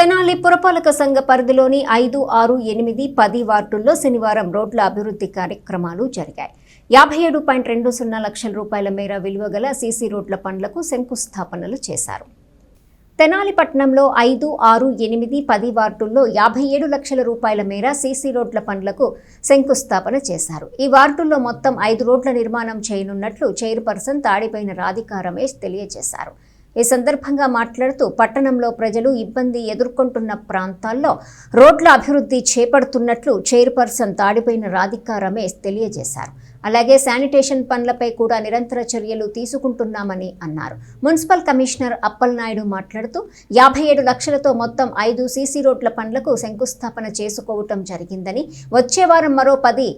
తెనాలి పురపాలక సంఘ పరిధిలోని ఐదు ఆరు ఎనిమిది పది వార్డుల్లో శనివారం రోడ్ల అభివృద్ధి కార్యక్రమాలు జరిగాయి. యాభై ఏడు పాయింట్ రెండు సున్నా లక్షల రూపాయల మేర విలువ గల సీసీ రోడ్ల పనులకు శంకుస్థాపనలు చేశారు. తెనాలి పట్టణంలో ఐదు ఆరు ఎనిమిది పది వార్డుల్లో యాభై ఏడు లక్షల రూపాయల మేర సీసీ రోడ్ల పనులకు శంకుస్థాపన చేశారు. ఈ వార్డుల్లో మొత్తం ఐదు రోడ్ల నిర్మాణం చేయనున్నట్లు చైర్పర్సన్ తాడిపైన రాధికా రమేష్ తెలియజేశారు. ఈ సందర్భంగా మాట్లాడుతూ పట్టణంలో ప్రజలు ఇబ్బంది ఎదుర్కొంటున్న ప్రాంతాల్లో రోడ్ల అభివృద్ధి చేపడుతున్నట్లు చైర్పర్సన్ తాడిపోయిన రాధికా రమేష్ తెలియజేశారు. అలాగే శానిటేషన్ పనులపై కూడా నిరంతర చర్యలు తీసుకుంటున్నామని అన్నారు. మున్సిపల్ కమిషనర్ అప్పలనాయుడు మాట్లాడుతూ యాభై ఏడు లక్షలతో మొత్తం ఐదు సీసీ రోడ్ల పనులకు శంకుస్థాపన చేసుకోవటం జరిగిందని వచ్చే వారం మరో పది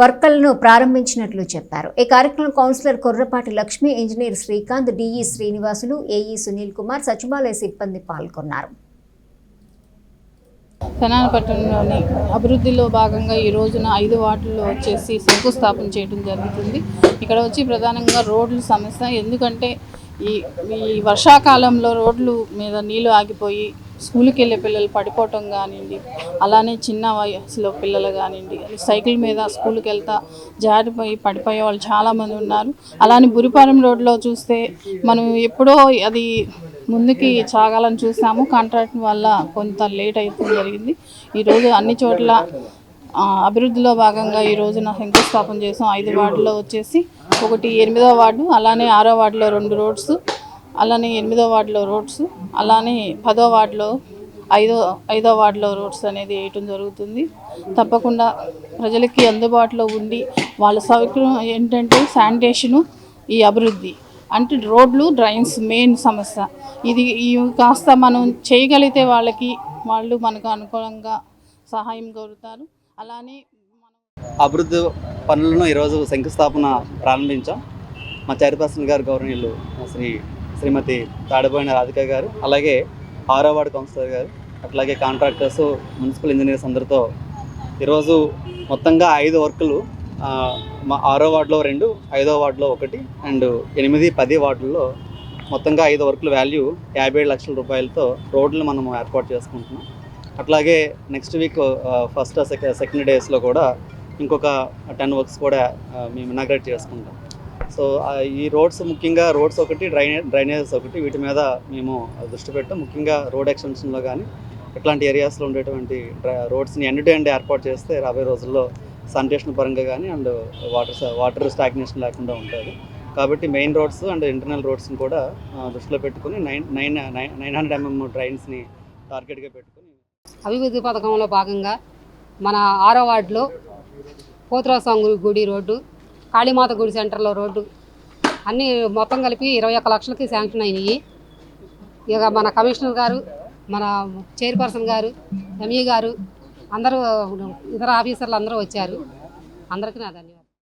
వర్కలను ప్రారంభించినట్లు చెప్పారు. ఈ కార్యక్రమం councillor Korrapati Lakshmi engineer Srikanth DE Srinivasulu AE Sunil Kumar సచివాలయ సిబ్బంది పాల్గొన్నారు. పట్టణంలోని అభివృద్ధిలో భాగంగా ఈ రోజున ఐదు వార్డుల్లో వచ్చేసి శంకుస్థాపన చేయడం జరుగుతుంది. ఇక్కడ వచ్చి ప్రధానంగా రోడ్ల సమస్య ఎందుకంటే ఈ ఈ వర్షాకాలంలో రోడ్లు మీద నీళ్ళు ఆగిపోయి స్కూల్కి వెళ్ళే పిల్లలు పడిపోవటం కానివ్వండి అలానే చిన్న వయసులో పిల్లలు కానివ్వండి సైకిల్ మీద స్కూల్కి వెళ్తా జారిపోయి పడిపోయే వాళ్ళు చాలామంది ఉన్నారు. అలానే బురిపాలెం రోడ్లో చూస్తే మనం ఎప్పుడో అది ముందుకి సాగాలని చూసాము. కాంట్రాక్ట్ వల్ల కొంత లేట్ అవుతుంది జరిగింది. ఈరోజు అన్ని చోట్ల అభివృద్ధిలో భాగంగా ఈ రోజున శంకుస్థాపన చేసాం. ఐదు వార్డులో వచ్చేసి ఒకటి ఎనిమిదో వార్డు అలానే ఆరో వార్డులో రెండు రోడ్స్. అలానే ఎనిమిదో వార్డులో రోడ్స్ అలానే పదో వార్డులో ఐదో ఐదో వార్డులో రోడ్స్ అనేది వేయటం జరుగుతుంది. తప్పకుండా ప్రజలకి అందుబాటులో ఉండి వాళ్ళ సౌకర్యం ఏంటంటే శానిటేషను ఈ అభివృద్ధి. అంటే రోడ్లు డ్రైన్స్ మెయిన్ సమస్య. ఇది ఇవి కాస్త మనం చేయగలిగితే వాళ్ళకి వాళ్ళు మనకు అనుకూలంగా సహాయం కోరుతారు. అలానే అభివృద్ధి పనులను ఈరోజు శంకుస్థాపన ప్రారంభించాం. మా చైర్పర్సన్ గారు గౌరవనీయులు శ్రీ శ్రీమతి తాడబోయిన రాధిక గారు అలాగే ఆరో వార్డు కౌన్సిలర్ గారు అట్లాగే కాంట్రాక్టర్స్ మున్సిపల్ ఇంజనీర్స్ అందరితో ఈరోజు మొత్తంగా ఐదు వర్కులు మా ఆరో వార్డులో రెండు ఐదో వార్డులో ఒకటి అండ్ ఎనిమిది పది వార్డుల్లో మొత్తంగా ఐదు వర్కుల వాల్యూ యాభై ఏడు లక్షల రూపాయలతో రోడ్లు మనం ఏర్పాటు చేసుకుంటున్నాం. అట్లాగే next week first second second డేస్లో కూడా ఇంకొక టెన్ వర్క్స్ కూడా మేము ఇనాగ్రేట్ చేసుకుంటాం. సో ఈ రోడ్స్ ముఖ్యంగా రోడ్స్ ఒకటి డ్రైనే డ్రైనేజెస్ ఒకటి వీటి మీద మేము దృష్టి పెట్టాం. ముఖ్యంగా రోడ్ ఎక్స్టెన్షన్లో కానీ ఇట్లాంటి ఏరియాస్లో ఉండేటువంటి డ్రై- రోడ్స్ని ఎండ్ టు ఎండ్ ఏర్పాటు చేస్తే రాబోయే రోజుల్లో శానిటేషన్ పరంగా కానీ అండ్ వాటర్ వాటర్ స్టాగ్నేషన్ లేకుండా ఉంటుంది. కాబట్టి మెయిన్ రోడ్స్ అండ్ ఇంటర్నల్ రోడ్స్ని కూడా దృష్టిలో పెట్టుకుని nine nine nine hundred MM ట్రైన్స్ని టార్గెట్గా పెట్టుకుని అభివృద్ధి పథకంలో భాగంగా మన ఆరో వార్డులో పోతురాస్వామి గుడి రోడ్డు కాళీమాత గుడి సెంటర్లో రోడ్డు. అన్నీ మొత్తం కలిపి ఇరవై ఒక్క లక్షలకి శాంక్షన్ అయినాయి. ఇక మన కమిషనర్ గారు మన చైర్పర్సన్ గారు ఎంఈ గారు అందరూ ఇతర ఆఫీసర్లు అందరూ వచ్చారు. అందరికీ నా ధన్యవాదాలు.